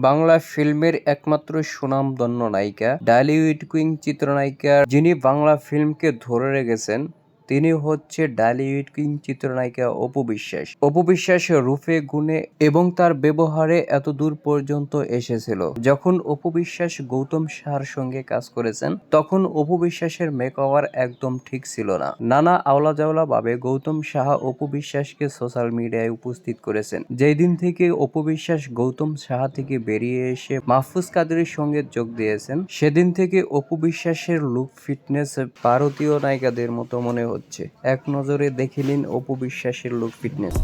বাংলা ফিল্মের একমাত্র সুনাম সুনামধন্য নায়িকা ডালিউড কুইং চিত্রনায়িকা যিনি বাংলা ফিল্মকে ধরে রেখেছেন তিনি হচ্ছে ডালিউড কুইন চিত্রনায়িকা অপু বিশ্বাস। অপু বিশ্বাস রূপে, গুণে এবং তার ব্যবহারে এত দূর পর্যন্ত এসেছিল। যখন অপু বিশ্বাস গৌতম সাহার সঙ্গে কাজ করেছেন, তখন অপু বিশ্বাসের মেকওভার একদম ঠিক ছিল না। নানা আওলা জাওলা ভাবে গৌতম সাহা অপু বিশ্বাসকে সোশ্যাল মিডিয়ায় উপস্থিত করেছেন। যেই দিন থেকে অপু বিশ্বাস গৌতম সাহা থেকে বেরিয়ে এসে মাহফুজ কাদেরের সঙ্গে যোগ দিয়েছেন, সেদিন থেকে অপু বিশ্বাসের লুক, ফিটনেস ভারতীয় নায়িকাদের মতো মনে হচ্ছে এক নজরে দেখে নিন অপু বিশ্বাসের লুক ফিটনেস